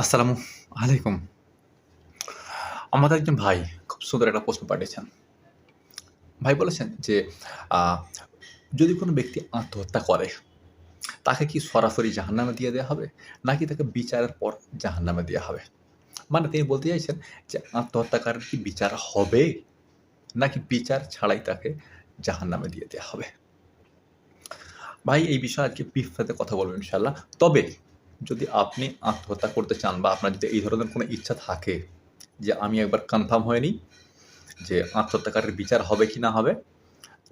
আসসালামু আলাইকুম। আমাদের একজন ভাই খুব সুন্দর একটা প্রশ্ন পাঠিয়েছেন। ভাই বলেছেন যে যদি কোনো ব্যক্তি আত্মহত্যা করে, তাকে কি সরাসরি জাহান্নামে দিয়ে দেওয়া হবে? নাকি তাকে বিচারের পর জাহান্নামে দেওয়া হবে? মানে তিনি বলতে চাইছেন যে আত্মহত্যাকারীর কি বিচার হবে? নাকি বিচার ছাড়াই তাকে জাহান্নামে দিয়ে দেওয়া হবে? ভাই, এই বিষয়ে আজকে বিফাতে কথা বলব ইনশাল্লাহ তবে যদি আপনি আত্মহত্যা করতে চান বা আপনার যদি এই ধরনের কোনো ইচ্ছা থাকে যে আমি একবার কনফার্ম হয়ে নিই যে আত্মহত্যাকারীর বিচার হবে কি না হবে,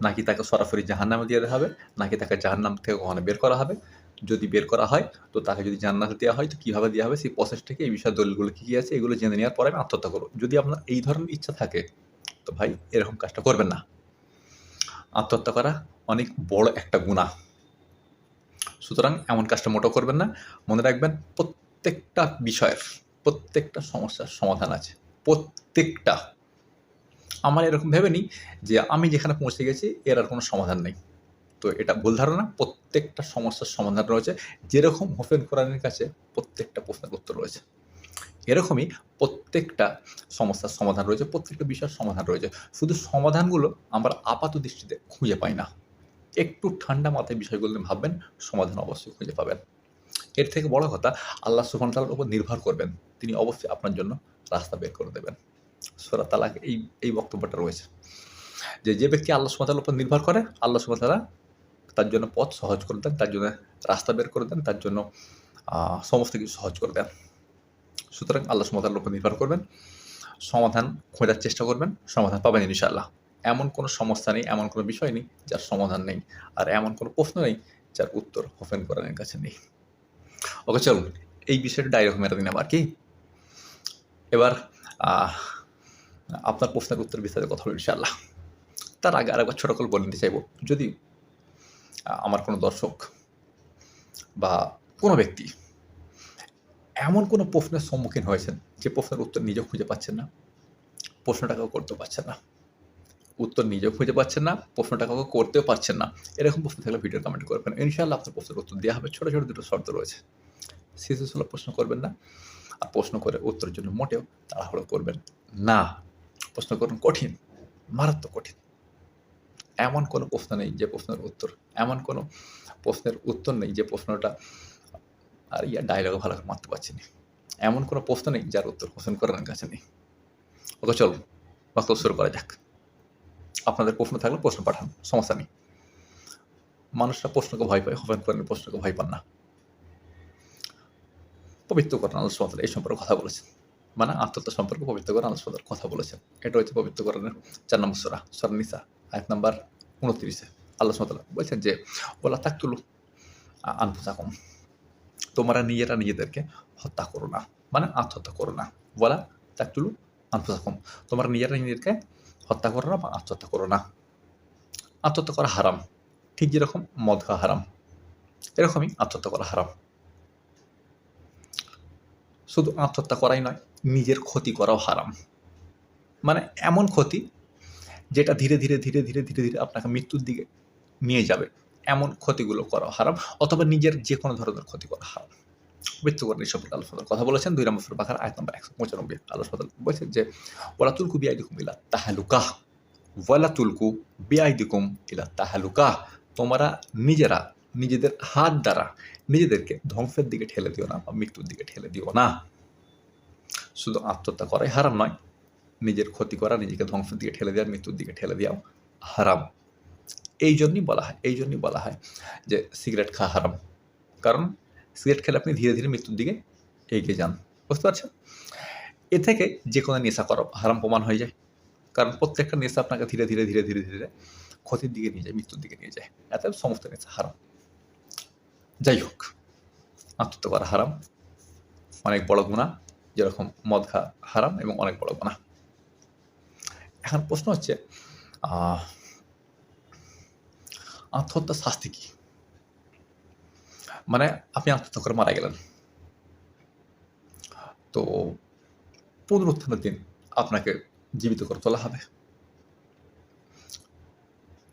নাকি তাকে সরাসরি জাহান্নামে দিয়ে হবে, নাকি তাকে জাহান্নাম থেকে কখনো বের করা হবে, যদি বের করা হয়, তো তাকে যদি জান্নাতে দেওয়া হয়, তো কীভাবে দেওয়া হবে, সেই প্রসেস থেকে এই বিষয়ে দলিলগুলো কী কী আছে, এগুলো জেনে নেওয়ার পরে আমি আত্মহত্যা করব। যদি আপনার এই ধরনের ইচ্ছা থাকে, তো ভাই এরকম কাজটা করবেন না। আত্মহত্যা করা অনেক বড় একটা গুণা সুতরাং এমন কাজটা মোটো করবেন না। মনে রাখবেন প্রত্যেকটা বিষয়ের, প্রত্যেকটা সমস্যার সমাধান আছে। প্রত্যেকটা। আমার এরকম ভেবে নিই যে আমি যেখানে পৌঁছে গেছি, এর আর কোনো সমাধান নেই। তো এটা ভুল ধারণা। প্রত্যেকটা সমস্যার সমাধান রয়েছে। যেরকম হোফেন কোরআনের কাছে প্রত্যেকটা প্রশ্নের উত্তর রয়েছে। এরকমই প্রত্যেকটা সমস্যার সমাধান রয়েছে, প্রত্যেকটা বিষয়ের সমাধান রয়েছে। শুধু সমাধানগুলো আমরা আপাত দৃষ্টিতে খুঁজে পাই না। একটু ঠান্ডা মাথায় বিষয়গুলো নিয়ে ভাববেন, সমাধান অবশ্যই খুঁজে পাবেন। এর থেকে বড় কথা, আল্লাহ সুবহান তালার উপর নির্ভর করবেন। তিনি অবশ্যই আপনার জন্য রাস্তা বের করে দেবেন। সোরা তালাক এই এই বক্তব্যটা রয়েছে। যে যে ব্যক্তি আল্লাহ তালার উপর নির্ভর করে, আল্লাহ তালা তার জন্য পথ সহজ করে দেন, তার জন্য রাস্তা বের করে দেন, তার জন্য সমস্ত কিছু সহজ করে দেন। সুতরাং আল্লাহ তালার উপর নির্ভর করবেন। সমাধান খোঁজার চেষ্টা করবেন, সমাধান পাবেন ইনশাআল্লাহ। এমন কোনো সমস্যা নেই, এমন কোনো বিষয় নেই যার সমাধান নেই আর এমন কোনো প্রশ্ন নেই যার উত্তর হোফেন কোরআনের কাছে নেই। ওকে, চলুন, এই বিষয়টা ডাইরেক্ট মেরে দিন আবার কি? এবার আপনার প্রশ্নের উত্তর বিস্তারিত কথা বলি ইনশাআল্লাহ। তার আগে আরেকবার ছোট করে বলে নিতে চাইব, যদি আমার কোনো দর্শক বা কোনো ব্যক্তি এমন কোনো প্রশ্নের সম্মুখীন হয়েছেন যে প্রশ্নের উত্তর নিজেও খুঁজে পাচ্ছেন না, প্রশ্নটাকেও করতে পারছেন না উত্তর নিজেও খুঁজে পাচ্ছেন না, প্রশ্নটা কাউকে করতেও পারছেন না। এরকম প্রশ্ন থাকলে ভিডিও কমেন্ট করবেন ইনশাআল্লাহ আপনার প্রশ্নের উত্তর দেওয়া হবে। ছোটো ছোটো দুটো শর্ত রয়েছে। শিশু সুলভ প্রশ্ন করবেন না। আর প্রশ্ন করে উত্তরের জন্য মোটেও তাড়াহুড়ো করবেন না। প্রশ্ন করুন কঠিন, মারাত্মক কঠিন। এমন কোনো প্রশ্ন নেই যে প্রশ্নের উত্তর, এমন কোনো প্রশ্নের উত্তর নেই যে প্রশ্নটা আর ইয়া ডায়লগও ভালো করে মারতে পারছি না। এমন কোনো প্রশ্ন নেই যার উত্তর হোসেন করার কাছে নেই। ওকে, চলুন, বক্তব্য শুরু করা যাক। আপনাদের প্রশ্ন থাকলে প্রশ্ন পাঠান, সমস্যা নেই। মানুষরা প্রশ্নকে ভয় পায়, হোফেন করেন প্রশ্নকে ভয় পান না। পবিত্র করেন আল্লাহ সুবহানাহু এই সম্পর্কে কথা বলেছেন। মানে আত্মহত্যা সম্পর্কে পবিত্র করেন আল্লাহ সুবহানাহু কথা বলেছেন। এটা হচ্ছে পবিত্র করেনের চার নম্বর সোরা সোরা নিসা, আয়াত নাম্বার উনত্রিশে। আল্লাহ তাআলা বলছেন যে ওলা তাকতুলু আনফুসাকুম, তোমরা নিজেরা নিজেদেরকে হত্যা করো না। মানে আত্মহত্যা করো না। বলা তাকতুলু আনফুসাকুম, তোমরা নিজেরা নিজেদেরকে হত্যা করো না বা আত্মহত্যা করো না। আত্মহত্যা করা হারাম। ঠিক যেরকম মদ খাওয়া হারাম, এরকমই আত্মহত্যা করা হারাম। শুধু আত্মহত্যা করাই নয়, নিজের ক্ষতি করাও হারাম। মানে এমন ক্ষতি যেটা ধীরে ধীরে ধীরে ধীরে ধীরে ধীরে আপনাকে মৃত্যুর দিকে নিয়ে যাবে। এমন ক্ষতিগুলো করা হারাম, অথবা নিজের যে কোনো ধরনের ক্ষতি করা হারাম। মৃত্যু করেন এই সম্পর্কে আল্লাহ কথা বলেছেন। দুই নম্বর বাকার, আয়াত নম্বর একশো পঁচানব্বই আল্লাহ সাল্লাম বলছেন যে ওলা তুলকু বিআইদিকুম ইলা তাহালুকা ওয়ালা তুলকু বিআইদিকুম ইলা তাহালুকা তোমরা নিজেরা, নিজেদের হাত দ্বারা নিজেদেরকে ধ্বংসের দিকে ঠেলে দিও না বা মৃত্যুর দিকে ঠেলে দিও না। শুধু আত্মহত্যা করাই হারাম নয়, নিজের ক্ষতি করা, নিজেকে ধ্বংসের দিকে ঠেলে দেওয়া, মৃত্যুর দিকে ঠেলে দেওয়াও হারাম। এই জন্যই বলা হয়, এই জন্যই বলা হয় যে, সিগারেট খাওয়া হারাম। কারণ সিগারেট খেলে আপনি ধীরে ধীরে মৃত্যুর দিকে এগিয়ে যান। বুঝতে পারছেন? এ থেকে যে কোনো নেশা করা হারাম প্রমাণ হয়ে যায়। কারণ প্রত্যেকটা নেশা আপনাকে ধীরে ধীরে ধীরে ধীরে ধীরে ক্ষতির দিকে নিয়ে যায়, মৃত্যুর দিকে নিয়ে যায়। এত সমস্ত নেশা হারাম। যাই হোক, আত্মহত্যা করা হারাম। অনেক বড় গুণা যেরকম মদ খা হারাম এবং অনেক বড় গুণা এখন প্রশ্ন হচ্ছে আত্মহত্যার শাস্তি কি? মানে আপনি আত্মহত্যা করে মারা গেলেন। তো পুনরুত্থানের দিন আপনাকে জীবিত করে তোলা হবে।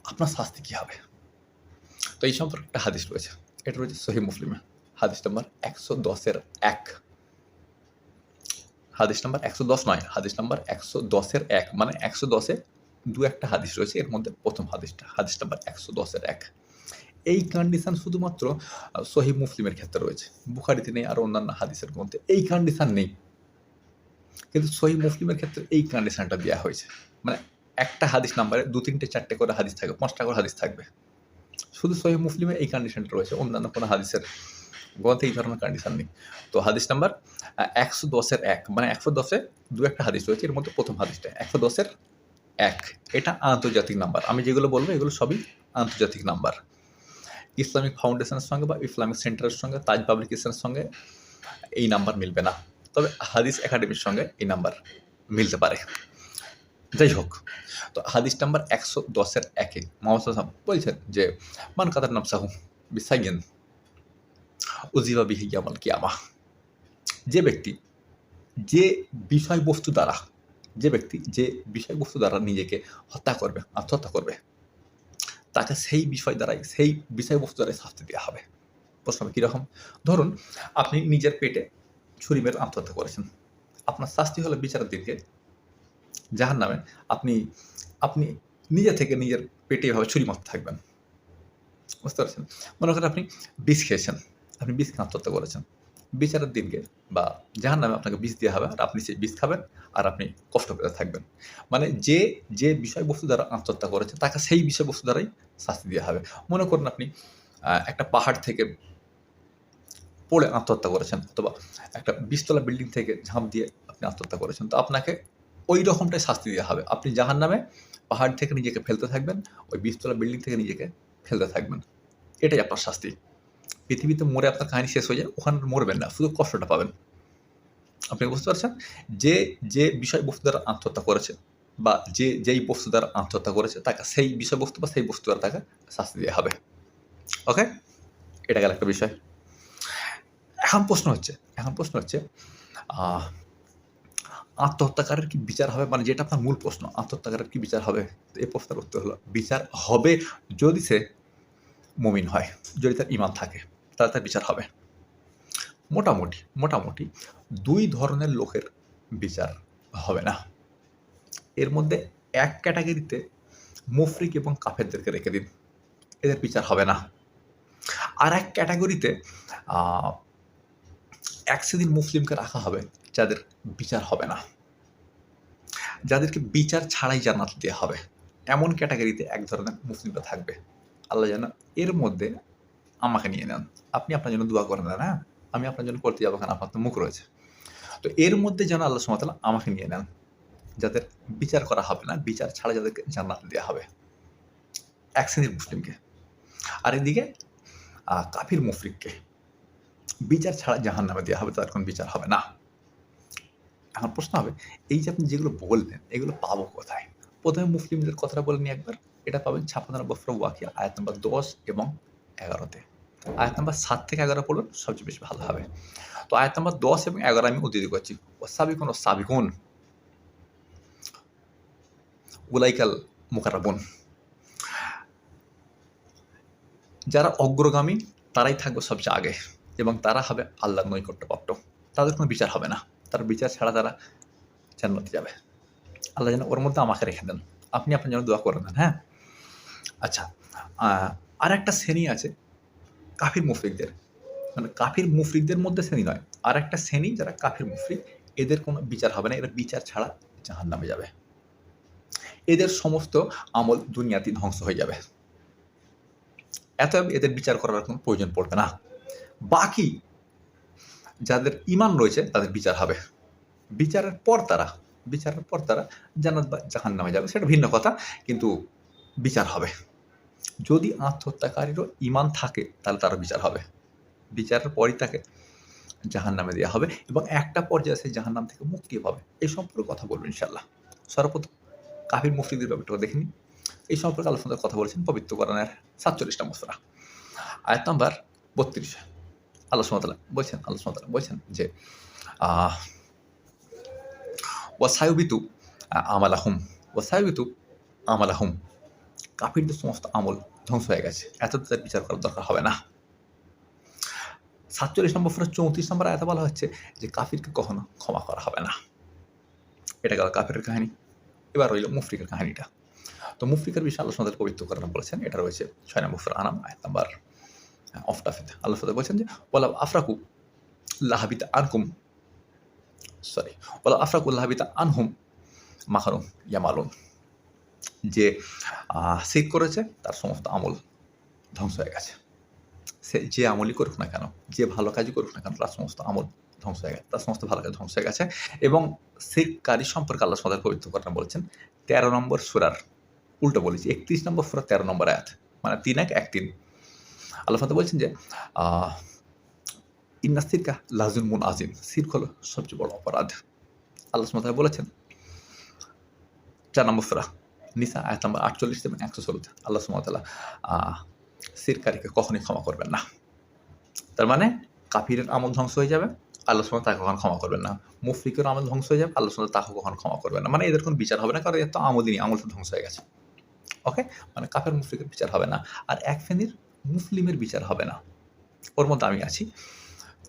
আপনার শাস্তি কি হবে? তো এই সম্পর্কে একটা হাদিস রয়েছে। এটা রয়েছে সহি মুসলিমে। হাদিস নাম্বার একশো দশের এক। হাদিস নাম্বার একশো দশ নয়, হাদিস নাম্বার একশো দশের এক। মানে একশো দশে দু একটা হাদিস রয়েছে, এর মধ্যে প্রথম হাদিসটা, হাদিস নাম্বার একশো দশের এক। এই কন্ডিশন শুধুমাত্র সহি মুসলিমের ক্ষেত্রে রয়েছে। বুখারিতে নেই আর অন্যান্য হাদিসের মধ্যে এই কন্ডিশন নেই। কিন্তু সহি মুসলিমের ক্ষেত্রে এই কন্ডিশানটা দেওয়া হয়েছে। মানে একটা হাদিস নাম্বারে দু তিনটে চারটে করে হাদিস থাকবে পাঁচটা করে হাদিস থাকবে। শুধু সহি মুসলিমে এই কন্ডিশনটা রয়েছে, অন্যান্য কোনো হাদিসের গ্রন্থে এই ধরনের কন্ডিশন নেই। তো হাদিস নাম্বার একশো দশের এক মানে একশো দশে দু একটা হাদিস রয়েছে, এর মধ্যে প্রথম হাদিসটা, একশো দশের এক। এটা আন্তর্জাতিক নাম্বার আমি যেগুলো বলব, এগুলো সবই আন্তর্জাতিক নাম্বার ইসলামিক ফাউন্ডেশনের সঙ্গে বা ইসলামিক সেন্টারের সঙ্গে, তাজ পাবলিকেশনের সঙ্গে এই নাম্বার মিলবে না। তবে হাদিস একাডেমির সঙ্গে এই নাম্বার মিলতে পারে। যাই হোক, তো হাদিস নাম্বার একশো দশের একে মোহাম্মদ সাল্লাম বলছেন যে, মান কাতার নাম সাহু বিসাইয়েন উজিবা বিহি ইয়ামাল কিয়ামা যে ব্যক্তি যে বিষয়বস্তু দ্বারা, যে ব্যক্তি যে বিষয়বস্তু দ্বারা নিজেকে হত্যা করবে, আত্মহত্যা করবে তাকে সেই বিষয় দ্বারাই, সেই বিষয়বস্তু দ্বারাই শাস্তি দেওয়া হবে। প্রশ্ন কীরকম? ধরুন, আপনি নিজের পেটে ছুরি মেরে আত্মহত্যা করেছেন। আপনার শাস্তি হলো বিচারের দিনকে যাহার নামে আপনি আপনি নিজে থেকে নিজের পেটে এভাবে ছুরি মারতে থাকবেন। বুঝতে পারছেন? মনে করেন আপনি বিষ খেয়েছেন। আপনি বিষ আত্মহত্যা করেছেন। বিচারের দিনকে বা যাহার নামে আপনাকে বিষ দেওয়া হবে, আর আপনি সেই বিষ খাবেন, আর আপনি কষ্ট পেতে থাকবেন। মানে যে যে বিষয়বস্তু দ্বারা আত্মহত্যা করেছে, তাকে সেই বিষয়বস্তু দ্বারাই শাস্তি দেওয়া হবে। মনে করুন আপনি একটা পাহাড় থেকে পড়ে আত্মহত্যা করেছেন, অথবা একটা বিশতলা বিল্ডিং থেকে ঝাঁপ দিয়ে আপনি আত্মহত্যা করেছেন, তো আপনাকে ওই রকমটাই শাস্তি দেওয়া হবে। আপনি জাহার নামে পাহাড় থেকে নিজেকে ফেলতে থাকবেন, ওই বিশতলা বিল্ডিং থেকে নিজেকে ফেলতে থাকবেন। এটাই আপনার শাস্তি। পৃথিবীতে মরে আপনার কাহিনী শেষ হয়ে যায়, ওখানে মরবেন না, শুধু কষ্টটা পাবেন। আপনি বুঝতে পারছেন? যে যে বিষয়বস্তু দ্বারা আত্মহত্যা করেছে বা যে, যেই বস্তু দ্বারা আত্মহত্যা করেছে, তাকে সেই বিষয়বস্তু বা সেই বস্তু দ্বারা তাকে শাস্তি দেওয়া হবে। ওকে? এটা গেল একটা বিষয়। এখন প্রশ্ন হচ্ছে, এখন প্রশ্ন হচ্ছে আত্মহত্যাকারের কি বিচার হবে? মানে যেটা আপনার মূল প্রশ্ন, আত্মহত্যাকারের কি বিচার হবে? এই প্রশ্নের উত্তর হলো, বিচার হবে যদি সে মমিন হয়, যদি তার ইমান থাকে। তার বিচার হবে। মোটামুটি মোটামুটি দুই ধরনের লোকের বিচার হবে না। এর মধ্যে এক ক্যাটাগরিতে মুফরিক এবং কাফেরদেরকে রেখে দিন। এদের বিচার হবে না। আর এক ক্যাটাগরিতে এক শ্রেণির মুসলিমকে রাখা হবে যাদের বিচার হবে না। যাদেরকে বিচার ছাড়াই জান্নাত দেওয়া হবে। এমন ক্যাটাগরিতে এক ধরনের মুসলিমরা থাকবে। আল্লাহ যেন এর মধ্যে আমাকে নিয়ে নেন। আপনি আপনার জন্য দোয়া করেন হ্যাঁ আমি আপনার জন্য করতে যাব, কারণ আপনার তো মুখ রয়েছে। তো এর মধ্যে যেন আল্লাহ সুমতাল্লাহ আমাকে নিয়ে নেন যাদের বিচার করা হবে না, বিচার ছাড়া যাদেরকে জান্নাত দেওয়া হবে। এক শ্রেণির মুসলিমকে। আর এদিকে কাফির মুফরিককে। বিচার ছাড়া জাহান নামে দেওয়া হবে, তার কোনো বিচার হবে না। এখন প্রশ্ন হবে, এই যে আপনি যেগুলো বললেন, এগুলো পাবো কোথায়? প্রথমে মুসলিমদের কথাটা বলে নিই একবার। এটা পাবেন ছাপ্পান্ন নম্বর ওয়াকিয়া, আয়াত নম্বর দশ এবং এগারোতে। আয়াত নম্বর সাত থেকে এগারো পড়ুন সবচেয়ে বেশি ভালো হবে। তো আয়াত নম্বর দশ এবং এগারো আমি উদ্ধৃতি করছি। ও সাবিকুন ও সাবিকুন। উলাইকাল মুকারাবুন যারা অগ্রগামী, তারাই থাকবে সবচেয়ে আগে এবং তারা হবে আল্লাহর নৈকট্যপ্রাপ্ত। তাদের কোনো বিচার হবে না। তার বিচার ছাড়া তারা জান্নাতে যাবে। আল্লাহ যেন ওর মধ্যে আমাকে রেখে দেন। আপনি আপনার জন্য দোয়া করে দেন হ্যাঁ? আচ্ছা আর একটা শ্রেণি আছে। কাফির মুফরিকদের। মানে কাফির মুফরিকদের মধ্যে শ্রেণি নয়। আর একটা শ্রেণি যারা কাফির মুফরিক, এদের কোনো বিচার হবে না, এরা বিচার ছাড়া জাহান নামে যাবে। এদের সমস্ত আমল দুনিয়াতে ধ্বংস হয়ে যাবে। এত এদের বিচার করার কোনো প্রয়োজন পড়বে না। বাকি যাদের ইমান রয়েছে, তাদের বিচার হবে। বিচারের পর তারা, বিচারের পর তারা জান্নাত বা জাহান নামে যাবে, সেটা ভিন্ন কথা, কিন্তু বিচার হবে। যদি আত্মহত্যাকারীরও ইমান থাকে, তাহলে তার বিচার হবে। বিচারের পরই তাকে জাহান নামে দেওয়া হবে এবং একটা পর্যায়ে সে জাহান নাম থেকে মুক্তি পাবে। এই সম্পর্কে কথা বলবেন ইনশাল্লাহ সর্বপ্রথম কাফির মুফতিদের ব্যাপারটা দেখে নিই। এই সম্পর্কে আলোচনার কথা বলেছেন পবিত্র কোরআনের সাতচল্লিশটা মশরা আয়াত নাম্বার বত্রিশে। সুমতাল্লাহ বলছেন সুমতাল্লাহ বলছেন যে ওয়াসায়ুবিতু আমালাহুম ওয়াসায়ুবিতু আমালাহুম। কাফিরদের সমস্ত আমল ধ্বংস হয়ে গেছে। এত তাদের বিচার করার দরকার হবে না। সাতচল্লিশ নম্বর ফোর চৌত্রিশ নম্বর আয়াতে বলা হচ্ছে যে কাফিরকে কখনো ক্ষমা করা হবে না। এটা গেল কাফের কাহিনী। এবার রইল মুফরিকের কাহিনীটা। তো মুফরিকের বিষয়ে আল্লাহ সাদের পবিত্র করার বলেছেন। এটা রয়েছে ছয় নম্বর সুরা আনাম, আয়াত নাম্বার অফটাফিতে আল্লাহ সাদের বলছেন যে ওলা আফরাকু লাহাবিতা আনকুম সরি ওলা আফরাকু লাহাবিতা আনহুম মাখারুম ইয়ামালুন। যে শিখ করেছে, তার সমস্ত আমল ধ্বংস হয়ে গেছে। সে যে আমলই করুক না কেন, যে ভালো কাজই করুক না কেন, তার সমস্ত আমল ধ্বংস হয়ে গেছে, তার সমস্ত ভালো কাজ ধ্বংস হয়ে গেছে এবং সেই শিখকারী সম্পর্কে আল্লাহ সদার পবিত্র করেন বলেছেন, তেরো নম্বর সুরার, উল্টো বলেছি, একত্রিশ নম্বর সুরা, তেরো নম্বর আয়াত মানে তিন এক এক তিন। আল্লাহ ফাতে বলছেন যে ইন্না সিরকা লাজুন মুন আজিম সিরক হলো সবচেয়ে বড় অপরাধ। আল্লাহ সুমতাল বলেছেন, চার নম্বর সুরা নিসা, আয়াত নম্বর আটচল্লিশ এবং একশো ষোলোতে আল্লাহ সুমতাল্লাহ সিরকারীকে কখনই ক্ষমা করবেন না। তার মানে কাফিরের আমল ধ্বংস হয়ে যাবে, আল্লাহ সুমত তাকে কখন ক্ষমা করবেন না। মুফরিকের আমল ধ্বংস হয়ে যাবে, আল্লাহ সুমত তাকে কখন ক্ষমা করবেন না। মানে এদের কোনো বিচার হবে না, কারণ এর তো আমলই আমল ধ্বংস হয়ে গেছে। ওকে? মানে কাফের মুফরিকের বিচার হবে না। আর এক ফেনির মুসলিমের বিচার হবে না। ওর মধ্যে আমি আছি।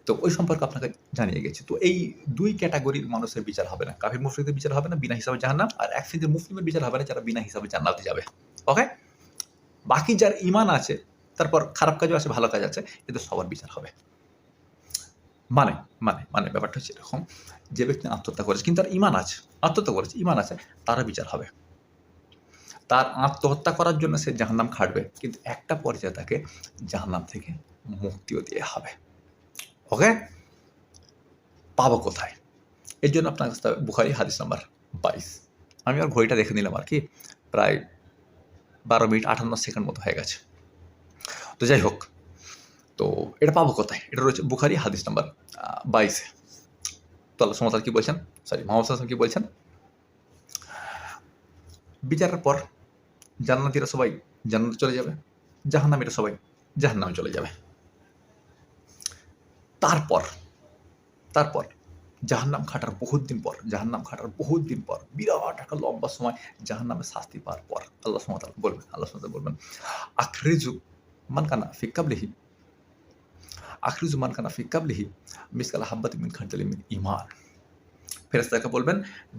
তো ওই সম্পর্কে আপনাকে জানিয়ে গেছি। তো এই দুই ক্যাটাগরির মানুষের বিচার হবে না। কাফির মুফরিদের বিচার হবে না, বিনা হিসাবে জাহান্নাম, আর এক ফেনির মুসলিমের বিচার হবে না, যারা বিনা হিসাবে জান্নাতে যাবে। ওকে? বাকি যার ইমান আছে, তারপর খারাপ কাজও আছে, ভালো কাজ আছে, এদের সবার বিচার হবে। মানে মানে মানে ব্যাপারটা হচ্ছে এরকম, যে ব্যক্তি আত্মহত্যা করেছে, কিন্তু তার ইমান আছে, আত্মহত্যা করেছে ইমান আছে তারা বিচার হবে। তার আত্মহত্যা করার জন্য সে জাহান্নাম খাটবে, কিন্তু একটা পর্যায়ে তাকে জাহান্নাম থেকে মুক্তিও দিয়ে হবে। ওকে পাবো কোথায়? এর জন্য আপনার কাছে বুখারি হাদিস নাম্বার বাইশ। আমি আর ঘড়িটা দেখে নিলাম আর কি, প্রায় বারো মিনিট আটান্ন সেকেন্ড মতো হয়ে গেছে। তো যাই হোক, তো এটা পাবো কোথায়? এটা রয়েছে বুখারি হাদিস নাম্বার বাইশে। তো আল্লাহ সমতাল কি বলছেন? সরি মোহাম্মদ হাসান কী বলছেন? বিচারের পর জান্নাতিরা সবাই জান্নাতে চলে যাবে, জাহান্নামীরা সবাই জাহান্নামে চলে যাবে। তারপর তারপর, জাহান্নাম খাটার বহুত দিন পর, জাহান্নাম খাটার বহুত দিন পর, বিরাট একটা লম্বা সময় জাহান্নামে শাস্তি পাওয়ার পর, আল্লাহ সুমতাল বলবেন, আল্লাহ সুমতাল বলবেন আখরিজু মান কানা ফিকাবলিহি আখরিজু মান কানা ফিকাবলিহি মিসকাল হাব্বাতি মিন খানজালি মিন ইমান ফেরেস্তাকে বলবেন,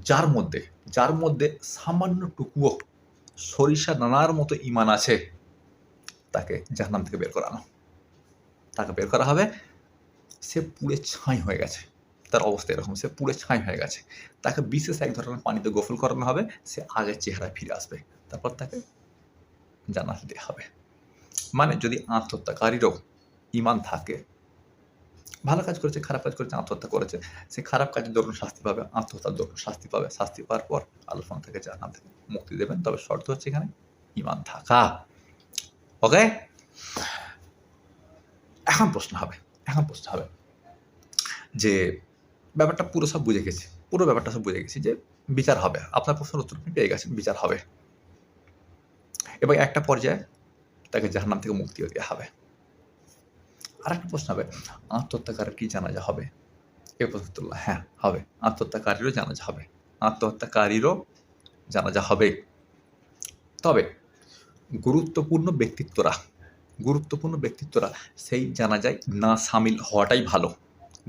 যার মধ্যে যার মধ্যে সামান্য টুকুও সরিষা নানার মতো ইমান আছে, তাকে জাহান্নাম থেকে বের করানো। তাকে বের করা হবে সে পুড়ে ছাই হয়ে গেছে। তার অবস্থা এরকম, সে পুড়ে ছাই হয়ে গেছে। তাকে বিশেষ এক ধরনের পানিতে গোসল করানো হবে, সে আগের চেহারায় ফিরে আসবে। তারপর তাকে জানাতে দেওয়া হবে। মানে যদি আত্মহত্যাকারীরও ইমান থাকে, ভালো কাজ করেছে, খারাপ কাজ করেছে, আত্মহত্যা করেছে, সে খারাপ কাজের দরুন শাস্তি পাবে, আত্মহত্যার দরুন শাস্তি পাবে। শাস্তি পাওয়ার পর আলোচনা থেকে জাহান্নাম থেকে মুক্তি দেবেন। তবে শর্ত হচ্ছে এখানে ইমান থাকা। ওকে এখন প্রশ্ন হবে এখন প্রশ্ন হবে যে ব্যাপারটা পুরো সব বুঝে গেছি, পুরো ব্যাপারটা সব বুঝে গেছি যে বিচার হবে। আপনার প্রশ্নের উত্তর আপনি পেয়ে গেছেন বিচার হবে। এবং একটা পর্যায়ে তাকে জাহান্নাম থেকে মুক্তিও দেওয়া হবে। আর একটা প্রশ্ন হবে, আত্মহত্যাকারীর কি জানাজা হবে? এ প্রশ্নতুল্লাহ হ্যাঁ হবে। আত্মহত্যাকারীরও জানাজা হবে। আত্মহত্যাকারীরও জানাজা হবে। তবে গুরুত্বপূর্ণ ব্যক্তিত্বরা গুরুত্বপূর্ণ ব্যক্তিত্বরা সেই জানাজায় না সামিল হওয়াটাই ভালো।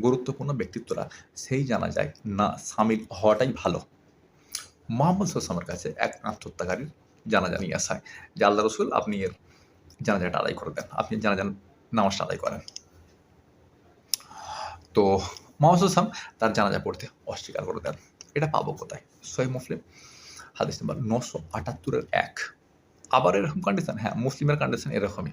গুরুত্বপূর্ণ ব্যক্তিত্বরা সেই জানাজায় না সামিল হওয়াটাই ভালো। মোহাম্মদ সাল্লামের কাছে এক আত্মহত্যাকারীর জানাজা নিয়ে আসায়, যে আল্লাহ রসুল আপনি এর জানাজাটা আদায় করে দেন, আপনি জানাজান নামাজটা আদায় করেন। তো মোহাম্মদ হাসান তার জানাজা পড়তে অস্বীকার করে দেন। এটা পাবো কোথায়? সহি মুসলিম, হাদিস নাম্বার নশো আটাত্তরের এক। আবার এরকম কন্ডিশন হ্যাঁ মুসলিমের কন্ডিশন এরকমই।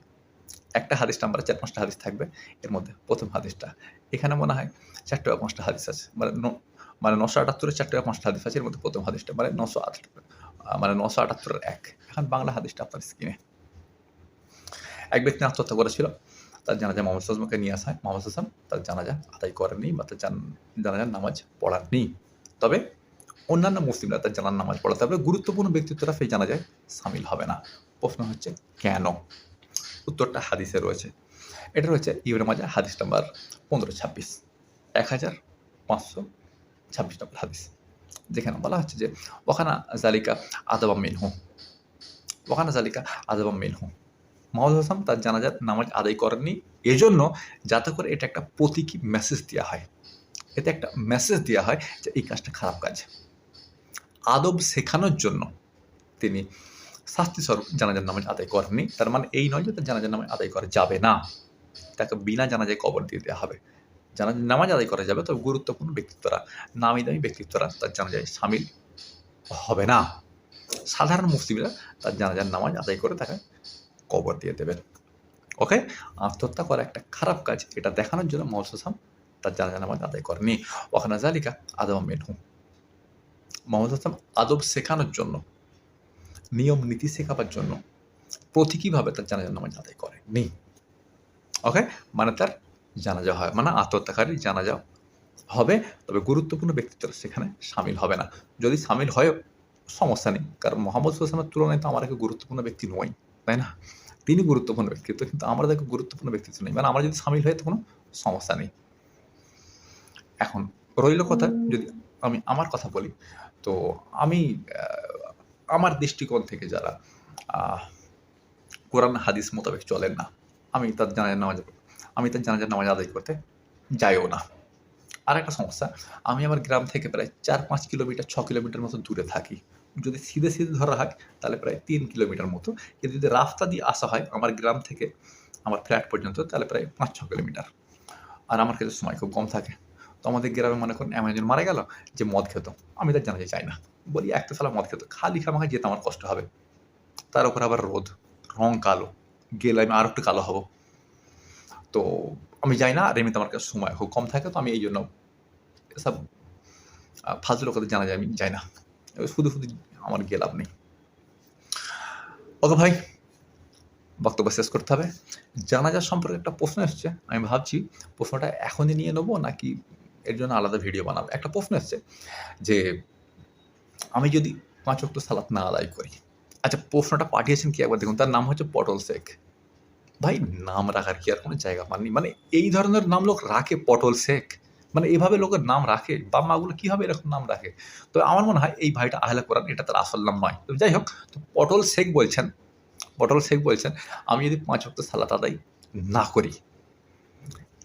একটা হাদিস নাম্বার চার পাঁচটা হাদিস থাকবে, এর মধ্যে প্রথম হাদিসটা। এখানে মনে হয় চারটে বা পাঁচটা হাদিস আছে। মানে মানে নশো আটাত্তরের চারটে বা পাঁচটা হাদিস আছে, এর মধ্যে প্রথম হাদিসটা মানে নশো আটাত্তর মানে নশো আটাত্তরের এক। এখন বাংলা হাদিসটা আপনার স্ক্রিনে এক ব্যক্তি আত্মহত্যা করেছিল, তার জানাজা মোহাম্মদ সাজমাকে নিয়ে আসা হয় মোহাম্মদ হাসান তার জানাজা আদায় করেননি বা তার জানাজার নামাজ পড়াননি। তবে অন্যান্য মুসলিমরা তার জানার নামাজ পড়াতে হবে গুরুত্বপূর্ণ ব্যক্তিত্বরা সেই জানাজায় সামিল হবে না। প্রশ্ন হচ্ছে কেন? উত্তরটা হাদিসে রয়েছে। এটা রয়েছে ইবনে মাজা হাদিস নাম্বার পনেরো ছাব্বিশ। এক হাজার পাঁচশো ছাব্বিশ নম্বর হাদিস। যেখানে বলা হচ্ছে যে ওখানা জালিকা আদবা মিনহু। ওখানা জালিকা আদবা মিনহু। মোহাম্মদ হাসান তার জানাজার নামাজ আদায় করেননি। এজন্য যাতে করে এটা একটা প্রতীকী মেসেজ দেওয়া হয়। এতে একটা মেসেজ দেওয়া হয় যে, এই কাজটা খারাপ কাজ। আদব শেখানোর জন্য তিনি শাস্তিস্বরূপ জানাজার নামাজ আদায় করেনি তার মানে এই নয় যে তার জানাজার নামাজ আদায় করা যাবে না। তাকে বিনা জানাজায় কবর দিয়ে দেওয়া হবে। জানাজার নামাজ আদায় করা যাবে, তবে গুরুত্বপূর্ণ ব্যক্তিত্বরা নামি দামি ব্যক্তিত্বরা তার জানাজায় সামিল হবে না। সাধারণ মুসলিমরা তার জানাজার নামাজ আদায় করে তাকে কবর দিয়ে দেবেন। ওকে? আত্মহত্যা করা একটা খারাপ কাজ। এটা দেখানোর জন্য হাসান তার জানাজা নামাজ আদায় করেনি ওখানে জালিকা আদম মেনহু। মোহাম্মদ হাসান আদব শেখানোর জন্য নিয়ম নীতি শেখাবার জন্য। প্রতীকীভাবে তার জানাজা নামাজ আদায় করে নেই ওকে মানে তার জানাজা হয় মানে আত্মহত্যাকারী জানাজা হবে, তবে গুরুত্বপূর্ণ ব্যক্তিত্বরা সেখানে সামিল হবে না। যদি সামিল হয়, সমস্যা নেই। কারণ মোহাম্মদ হাসানের তুলনায় তো আমার একটা গুরুত্বপূর্ণ ব্যক্তি নয়, তাই না? তিনি গুরুত্বপূর্ণ ব্যক্তিত্ব, কিন্তু আমরা দেখো গুরুত্বপূর্ণ ব্যক্তিত্ব নেই। মানে আমরা যদি সামিল হয়, তো কোনো সমস্যা নেই। এখন রইল কথা, যদি আমি, আমার কথা বলি, তো আমি আমার দৃষ্টিকোণ থেকে যারা কোরআন হাদিস মোতাবেক চলেন না, আমি তার জানাজার নামাজ, আমি তার জানাজার নামাজ আদায় করতে যাইও না। আর একটা সমস্যা, আমি আমার গ্রাম থেকে প্রায় চার পাঁচ কিলোমিটার, ছ কিলোমিটার মতো দূরে থাকি। যদি সিধে সিধে ধরা হয়, তাহলে প্রায় তিন কিলোমিটার মতো। কিন্তু যদি রাস্তা দিয়ে আসা হয়, আমার গ্রাম থেকে আমার ফ্ল্যাট পর্যন্ত, তাহলে প্রায় পাঁচ, ছ কিলোমিটার। আর আমার কাছে সময় খুব কম থাকে। তো আমাদের গ্রামে মনে করেন, এমন একজন মারা গেল যে মদ খেত। আমি তার জানাতে চাই না। বলি, একটা সালা মদ খেত খালি খামাখা যেতে আমার কষ্ট হবে। তার উপর আবার রোদ, রং কালো, গেলে আমি আর একটু কালো হব। তো আমি যাই না, আর এমনিতে আমার কাছে সময় খুব কম থাকে, তো আমি এই জন্য সব ফালতু লোকেদের জানা যায়, আমি যাই না। শুধু শুধু আমার গিয়ে লাভ নেই। ওকে ভাই, বক্তব্য শেষ করতে হবে। জানাজার সম্পর্কে একটা প্রশ্ন এসছে। আমি ভাবছি, প্রশ্নটা এখনই নিয়ে নেব নাকি এর জন্য আলাদা ভিডিও বানাবো? একটা প্রশ্ন এসছে যে আমি যদি পাঁচ অক্ট সালাত না আদায় করি। আচ্ছা প্রশ্নটা পাঠিয়েছেন কি? একবার দেখুন, তার নাম হচ্ছে পটল শেখ। ভাই, নাম রাখার কি আর কোনো জায়গা পাননি? মানে এই ধরনের নাম লোক রাখে পটল শেখ। মানে এভাবে লোকের নাম রাখে বা মাগুলো কীভাবে এরকম নাম রাখে? তো আমার মনে হয় এই ভাইটা আহলা কোরআন, এটা তার আসল নাম নয়। তো যাই হোক, তো পটল শেখ বলছেন, পটল শেখ বলছেন, আমি যদি পাঁচ অক্ট সালাত আদায় না করি,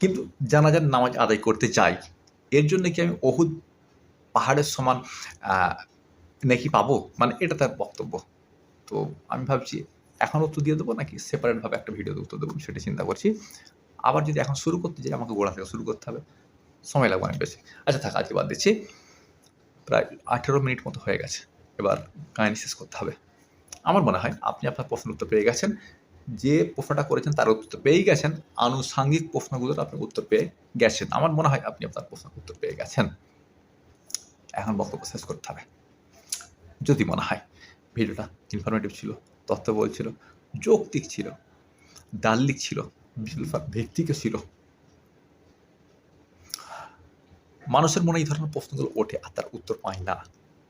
কিন্তু জানাজার নামাজ আদায় করতে চাই, এর জন্য কি আমি অহুদ পাহাড়ের সমান নাকি পাবো? মানে এটা তার বক্তব্য। তো আমি ভাবছি, এখন উত্তর দিয়ে দেবো নাকি সেপারেটভাবে একটা ভিডিওতে উত্তর দেবো? সেটা চিন্তা করছি। আবার যদি এখন শুরু করতে যাই, আমাকে গোড়া থেকে শুরু করতে হবে। সময় লাগবে অনেক বেশি। আচ্ছা থাক, আজকে বাদ দিচ্ছি। প্রায় আঠেরো মিনিট মতো হয়ে গেছে। এবার কাহিনী শেষ করতে হবে। আমার মনে হয় আপনি আপনার প্রশ্ন উত্তর পেয়ে গেছেন। যে প্রশ্নটা করেছেন তার উত্তর পেয়েই গেছেন। আনুষাঙ্গিক প্রশ্নগুলোর আপনি উত্তর পেয়ে গেছেন। আমার মনে হয় আপনি আপনার প্রশ্নের উত্তর পেয়ে গেছেন। এখন বক্তব্য শেষ করতে হবে। যদি মনে হয়। ভিডিওটা ইনফরমেটিভ ছিল তথ্যবল বলছিল যৌক্তিক ছিল দাল্লিক ছিল ভিত্তিকে ছিল। মানুষের মনে এই ধরনের প্রশ্নগুলো ওঠে আর তার উত্তর পায় না।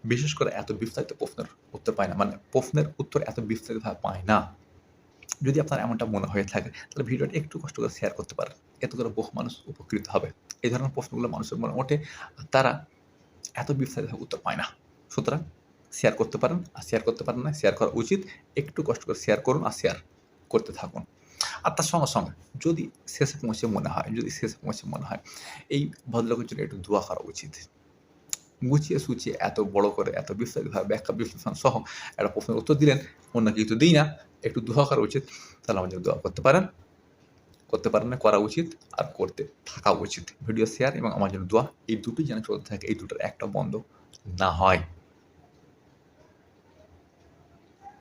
বিশেষ করে এত বিস্তারিত প্রশ্নের উত্তর পায় না। মানে প্রশ্নের উত্তর এত বিস্তারিতভাবে পায় না। যদি আপনার এমনটা মনে হয়ে থাকে, তাহলে ভিডিওটা একটু কষ্ট করে শেয়ার করতে পারেন। এত করে বহু মানুষ উপকৃত হবে। এই ধরনের প্রশ্নগুলো মানুষের মনে ওঠে তারা এত বিস্তারিতভাবে উত্তর পায় না। সুতরাং শেয়ার করতে পারেন আর শেয়ার করতে পারেন না, শেয়ার করা উচিত। একটু কষ্ট করে শেয়ার করুন আর শেয়ার করতে থাকুন। আর তার সঙ্গে সঙ্গে যদি শেষে পৌঁছে মনে হয়, যদি শেষে পৌঁছে মনে হয়, এই ভদ্রলোকের জন্য একটু দোয়া করা উচিত। গুছিয়ে সুচিয়ে এত বড় করে, এত বিস্তারিতভাবে ব্যাখ্যা, বিশ্লেষণ সহ একটা প্রশ্নের উত্তর দিলেন। অন্য কিছু দিই না, একটু দোয়া করা উচিত। তাহলে আমার জন্য দোয়া করতে পারেন করতে পারেন না, করা উচিত আর করতে থাকা উচিত। ভিডিও শেয়ার এবং আমার জন্য দোয়া, এই দুটোই যেন চলতে থাকে, এই দুটোর একটা বন্ধ না হয়।